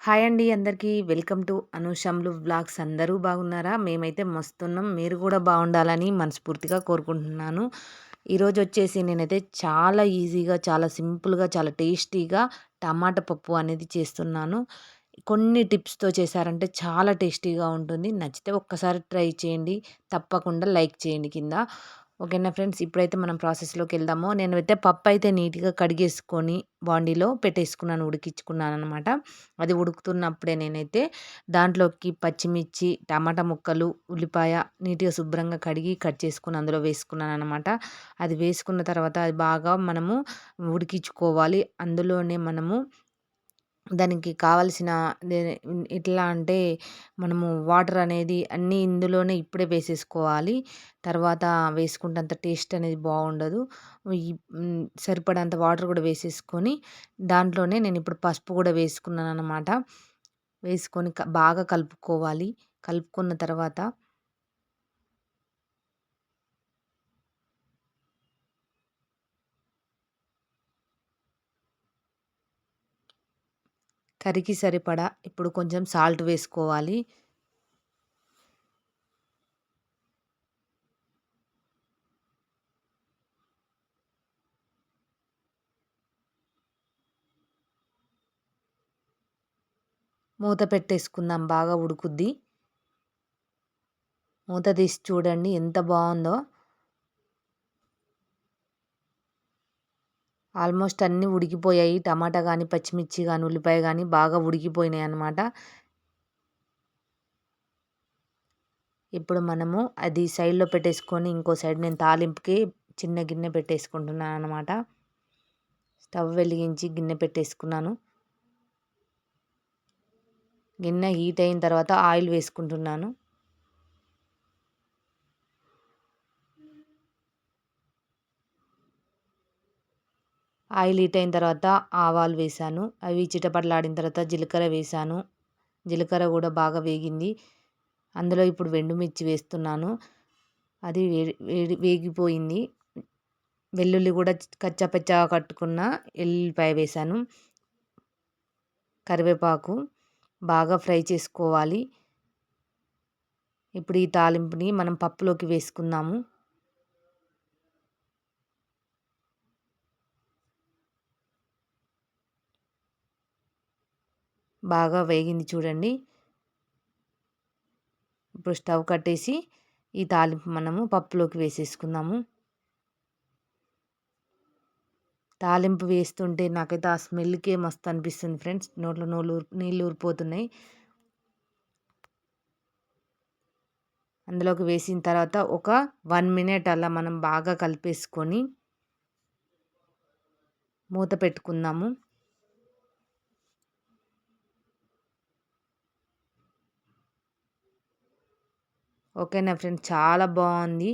Hi అండి అందరికీ. Welcome to అనూషంలు blogs అందరూ బాగున్నారా? మేమైతే మస్తున్నాం. మీరు కూడా బాగుండాలని మనస్ఫూర్తిగా కోరుకుంటున్నాను. ఈరోజు వచ్చేసి నేనైతే చాలా ఈజీగా చాలా సింపుల్గా చాలా టేస్టీగా టమాటా పప్పు అనేది చేస్తున్నాను. కొన్ని టిప్స్తో చేశారంటే చాలా టేస్టీగా ఉంటుంది. నచ్చితే ఒక్కసారి ట్రై చేయండి. తప్పకుండా లైక్ చేయండి కింద. ఓకేనా ఫ్రెండ్స్? ఇప్పుడైతే మనం ప్రాసెస్లోకి వెళ్దాము. నేను అయితే పప్పు అయితే నీట్గా కడిగేసుకొని బాండీలో పెట్టేసుకున్నాను ఉడికించుకున్నాను అనమాట అది ఉడుకుతున్నప్పుడే నేనైతే దాంట్లోకి పచ్చిమిర్చి టమాటా ముక్కలు ఉల్లిపాయ నీట్గా శుభ్రంగా కడిగి కట్ చేసుకుని అందులో వేసుకున్నాను అనమాట అది వేసుకున్న తర్వాత అది బాగా మనము ఉడికించుకోవాలి. అందులోనే మనము దానికి కావాల్సిన ఎట్లా అంటే మనము వాటర్ అనేది అన్నీ ఇందులోనే ఇప్పుడే వేసేసుకోవాలి. తర్వాత వేసుకుంటే అంత టేస్ట్ అనేది బాగుండదు. సరిపడంత వాటర్ కూడా వేసేసుకొని దాంట్లోనే నేను ఇప్పుడు పసుపు కూడా వేసుకున్నాను అనమాట వేసుకొని బాగా కలుపుకోవాలి. కలుపుకున్న తర్వాత కర్రీకి సరిపడా ఇప్పుడు కొంచెం సాల్ట్ వేసుకోవాలి. మూత పెట్టేసుకుందాం బాగా ఉడుకుద్ది. మూత తీసి చూడండి ఎంత బాగుందో. ఆల్మోస్ట్ అన్నీ ఉడికిపోయాయి. టమాటా కానీ పచ్చిమిర్చి కానీ ఉల్లిపాయ కానీ బాగా ఉడికిపోయినాయి అన్నమాట. ఇప్పుడు మనము అది సైడ్లో పెట్టేసుకొని ఇంకో సైడ్ నేను తాలింపుకి చిన్న గిన్నె పెట్టేసుకుంటున్నాను అనమాట స్టవ్ వెలిగించి గిన్నె పెట్టేసుకున్నాను. గిన్నె హీట్ అయిన తర్వాత ఆయిల్ వేసుకుంటున్నాను. ఆయిల్ హీట్ అయిన తర్వాత ఆవాలు వేసాను. అవి చిటపటలాడిన తర్వాత జీలకర్ర వేసాను. జీలకర్ర కూడా బాగా వేగింది. అందులో ఇప్పుడు వెండుమిర్చి వేస్తున్నాను. అది వేడి వేగిపోయింది. వెల్లుల్లి కూడా కచ్చాపచ్చాగా కట్టుకున్న ఎల్లిపాయ వేసాను. కరివేపాకు బాగా ఫ్రై చేసుకోవాలి. ఇప్పుడు ఈ తాలింపుని మనం పప్పులోకి వేసుకుందాము. బాగా వేగింది చూడండి. ఇప్పుడు స్టవ్ కట్టేసి ఈ తాలింపు మనము పప్పులోకి వేసేసుకుందాము. తాలింపు వేస్తుంటే నాకైతే ఆ స్మెల్కే మస్తు అనిపిస్తుంది ఫ్రెండ్స్. నోట్లో నోళ్ళు నీళ్ళు ఊరిపోతున్నాయి. అందులోకి వేసిన తర్వాత ఒక వన్ మినిట్ అలా మనం బాగా కలిపేసుకొని మూత పెట్టుకుందాము. ఓకేనా ఫ్రెండ్స్ చాలా బాగుంది.